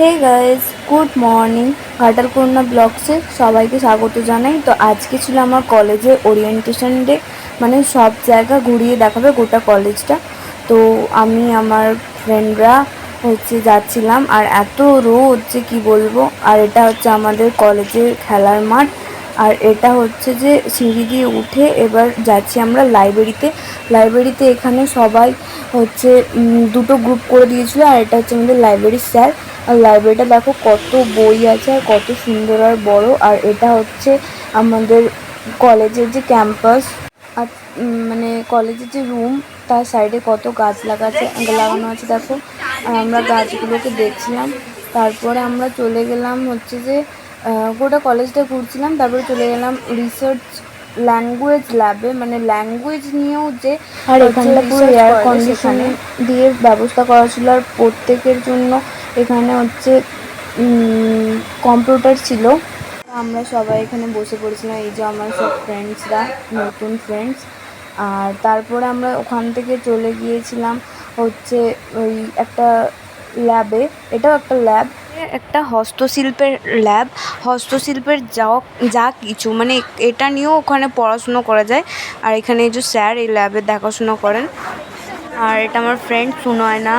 Hey guys good morning Ghatal কন্যা ব্লগসে সবাইকে স্বাগত জানাই। তো আজকে ছিল আমার কলেজের ওরিয়েন্টেশন ডে মানে সব জায়গা ঘুরিয়ে দেখাবে গোটা কলেজটা। তো আমি, আমার ফ্রেন্ডরা হচ্ছে যাচ্ছিলাম আর এত রোদ যে কী বলব? আর এটা হচ্ছে আমাদের কলেজের খেলার মাঠ। আর এটা হচ্ছে যে সিঁড়ি দিয়ে উঠে এবার যাচ্ছি আমরা লাইব্রেরিতে। লাইব্রেরিতে এখানে সবাই হচ্ছে দুটো গ্রুপ করে দিয়েছিলো আর এটা হচ্ছে আমাদের লাইব্রেরির স্যার। আর লাইব্রেরিটা দেখো কত বই আছে আর কত সুন্দর আর বড়। আর এটা হচ্ছে আমাদের কলেজের যে ক্যাম্পাস আর মানে কলেজের যে রুম তার সাইডে কত গাছ লাগাছে লাগানো আছে দেখো। আর আমরা গাছগুলোকে দেখছিলাম। তারপরে আমরা চলে গেলাম হচ্ছে যে গোটা কলেজটা ঘুরছিলাম তারপরে চলে গেলাম রিসার্চ ল্যাঙ্গুয়েজ ল্যাবে মানে ল্যাঙ্গুয়েজ নিয়েও যে আর এখানটা পুরো এয়ার কন্ডিশন দিয়ে ব্যবস্থা করা ছিল আর প্রত্যেকের জন্য এখানে হচ্ছে কম্পিউটার ছিল। আমরা সবাই এখানে বসে পড়েছিলাম এই যে আমার সব ফ্রেন্ডসরা নতুন ফ্রেন্ডস আর তারপরে আমরা ওখান থেকে চলে গিয়েছিলাম হচ্ছে ওই একটা ল্যাবে এটাও একটা ল্যাব একটা হস্তশিল্পের ল্যাব হস্তশিল্পের যা যা কিছু মানে এটা নিয়েও ওখানে পড়াশুনো করা যায়। আর এখানে যে স্যার এই ল্যাবে দেখাশুনো করেন। আর এটা আমার ফ্রেন্ড সুনয়না,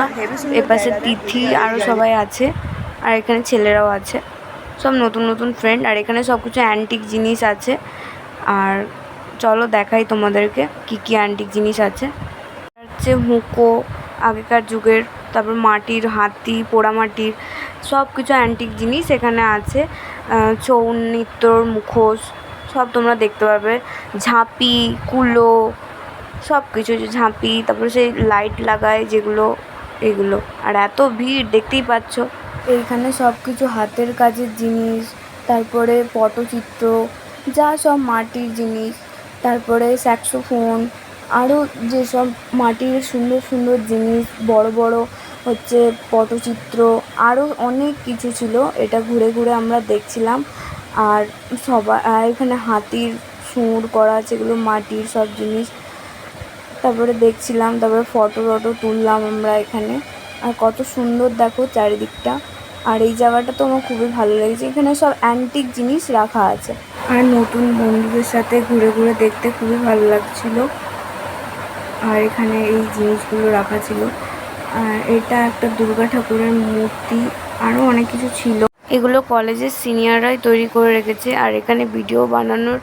এপাশে তিথি আরও সবাই আছে। আর এখানে ছেলেরাও আছে। সব নতুন নতুন ফ্রেন্ড আর এখানে সব কিছু অ্যান্টিক জিনিস আছে। আর চলো দেখাই তোমাদেরকে কি কি অ্যান্টিক জিনিস আছে। হচ্ছে হুঁকো, আগেকার যুগের, তারপর মাটির, হাতি, পোড়ামাটির সব কিছু অ্যান্টিক জিনিস এখানে আছে। ছৌ নৃত্যর মুখোশ, সব তোমরা দেখতে পারবে। ঝাঁপি, কুলো সব কিছু ঝাঁপি, তারপরে সেই লাইট লাগায় যেগুলো, এগুলো। আর এত ভিড়, দেখতেই পাচ্ছ। এইখানে সব কিছু হাতের কাজের জিনিস, তারপরে পটচিত্র, যা সব মাটির জিনিস, তারপরে স্যাক্সোফোন আরও যেসব মাটির সুন্দর সুন্দর জিনিস, বড় বড় হচ্ছে পটচিত্র আরও অনেক কিছু ছিল। এটা ঘুরে ঘুরে আমরা দেখছিলাম। আর সবাই এখানে হাতির সুর করা আছে, এগুলো মাটির সব জিনিস। তারপরে দেখছিলাম, তারপরে ফটো টটো তুললাম আমরা এখানে। আর কত সুন্দর দেখো চারিদিকটা। আর এই জায়গাটা তো আমার খুবই ভালো লেগেছে। এখানে সব অ্যান্টিক জিনিস রাখা আছে। আর নতুন বন্ধুদের সাথে ঘুরে ঘুরে দেখতে খুবই ভালো লাগছিল। আর এখানে এই জিনিসগুলো রাখা ছিল। এটা একটা দুর্গা ঠাকুরের মূর্তি আরও অনেক কিছু ছিল। এগুলো কলেজের সিনিয়ররাই তৈরি করে রেখেছে, আর এখানে ভিডিও বানানোর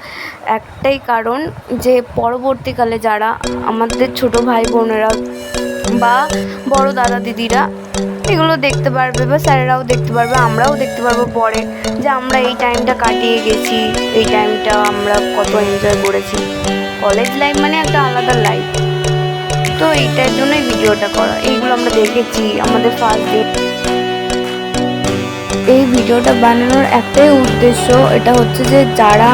একটাই কারণ যে পরবর্তীকালে যারা আমাদের ছোট ভাই বোনেরা বা বড় দাদা দিদিরা এগুলো দেখতে পারবে বা স্যারেরাও দেখতে পারবে, আমরাও দেখতে পারব পরে যে আমরা এই টাইমটা কাটিয়ে গেছি, এই টাইমটা আমরা কত এনজয় করেছি। কলেজ লাইফ মানে একটা আলাদা লাইফ তো এইটার জন্যই ভিডিওটা করা। এইগুলো আমরা দেখেছি, আমাদের ফার্স্ট ডে এই ভিডিওটা বানানোর একটাই উদ্দেশ্য, এটা হচ্ছে যে যারা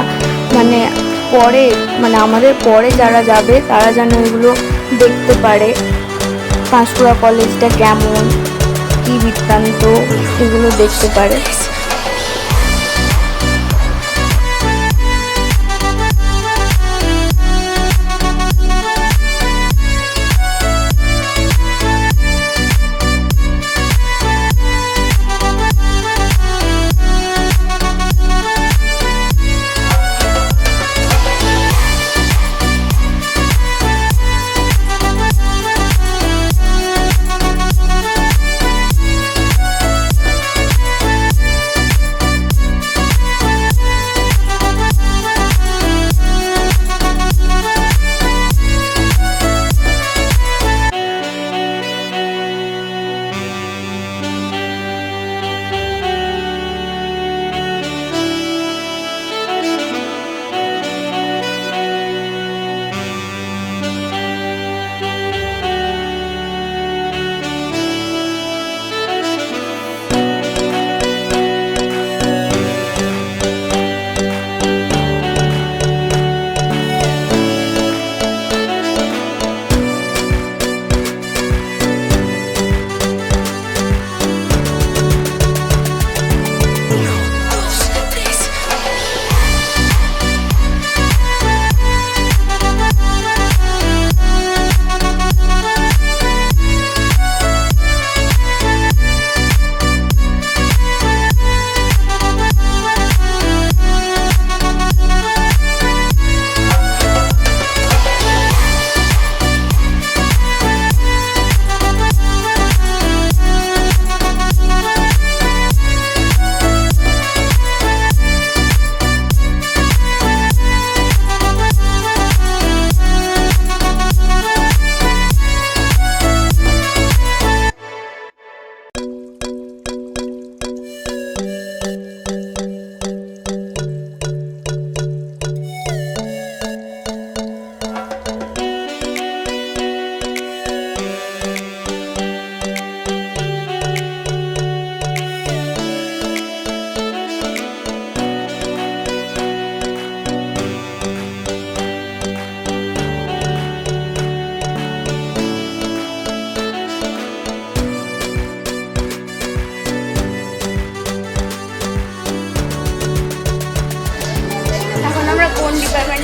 মানে পরে মানে আমাদের পরে যারা যাবে, তারা যেন এগুলো দেখতে পারে। পাঁশকুড়া কলেজটা কেমন, কী বৃত্তান্ত, এগুলো দেখতে পারে।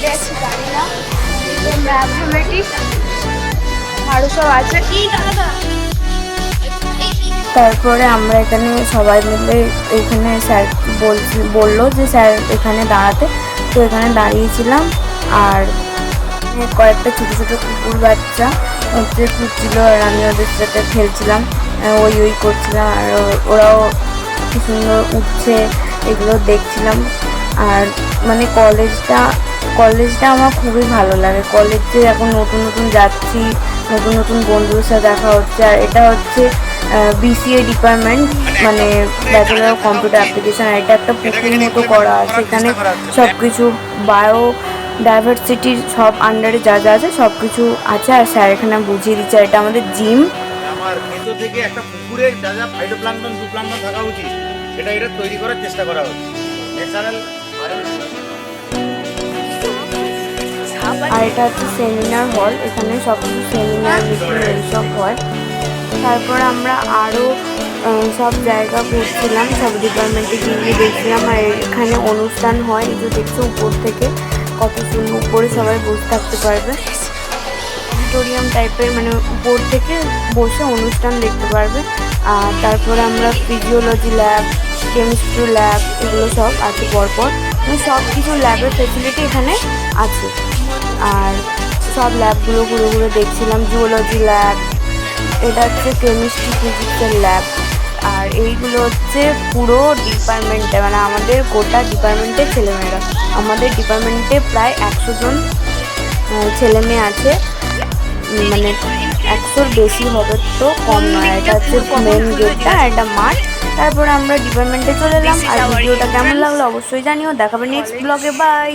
যাচ্ছি জানি না। ম্যাথমেটিক আরও সব আছে। তারপরে আমরা এখানে সবাই মিলে এখানে স্যার বলল যে স্যার এখানে দাঁড়াতে। তো এখানে দাঁড়িয়েছিলাম আর কয়েকটা ছোটো ছোটো কুকুর বাচ্চা হচ্ছে ঘুরছিল আর আমি ওদের সাথে খেলছিলাম ওই ওই করছিলাম আর ওরাও কি সুন্দর উঠছে, এগুলো দেখছিলাম। আর মানে কলেজটা কলেজটা আমার খুবই ভালো লাগে। কলেজে এখন নতুন নতুন যাচ্ছি, নতুন নতুন বন্ধুদের সাথে দেখা হচ্ছে, আর এটা হচ্ছে বিসিএ ডিপার্টমেন্ট মানে ব্যাচেলার অফ কম্পিউটার অ্যাপ্লিকেশন আর এটা একটা পুকুর মতো করা আছে। এখানে সব কিছু বায়ো ডাইভার্সিটির সব আন্ডারে যা যা আছে সব কিছু আছে। আর স্যার এখানে বুঝিয়ে দিচ্ছে এটা আমাদের জিম আমার ভেতর থেকে একটা পুকুরে যা যা থাকা উচিত, সেটা এটা তৈরি করার চেষ্টা করা হচ্ছে। ন্যাচারাল আর এটা হচ্ছে সেমিনার হল এখানে সব কিছু সেমিনার মিটিং এইসব হয়। তারপর আমরা আরও সব জায়গা ঘুরছিলাম, সব ডিপার্টমেন্টে গিয়ে দেখছিলাম। আর এখানে অনুষ্ঠান হয়, এই যে দেখছ উপর থেকে, কত সুন্দর উপরে সবাই বসে থাকতে পারবে। অডিটোরিয়াম টাইপের মানে উপর থেকে বসে অনুষ্ঠান দেখতে পারবে। আর তারপরে আমরা ফিজিওলজি ল্যাব কেমিস্ট্রি ল্যাব এগুলো সব আছে পরপর। সব কিছু ল্যাবের ফেসিলিটি এখানে আছে। আর সব ল্যাবগুলো ঘুরে ঘুরে দেখছিলাম জুওলজি ল্যাব এটা হচ্ছে কেমিস্ট্রি ফিজিক্সের ল্যাব আর এইগুলো হচ্ছে পুরো ডিপার্টমেন্টে মানে আমাদের গোটা ডিপার্টমেন্টের ছেলেমেয়েরা। আমাদের ডিপার্টমেন্টে প্রায় একশো জন ছেলেমেয়ে আছে। মানে একশোর বেশি হবে তো কম নয় এটা হচ্ছে মেন গেটটা এটা মাঠ। তারপরে আমরা ডিপার্টমেন্টে চলে এলাম। আর ভিডিওটা কেমন লাগল অবশ্যই জানিও। দেখাবে নেক্সট ব্লগে বাই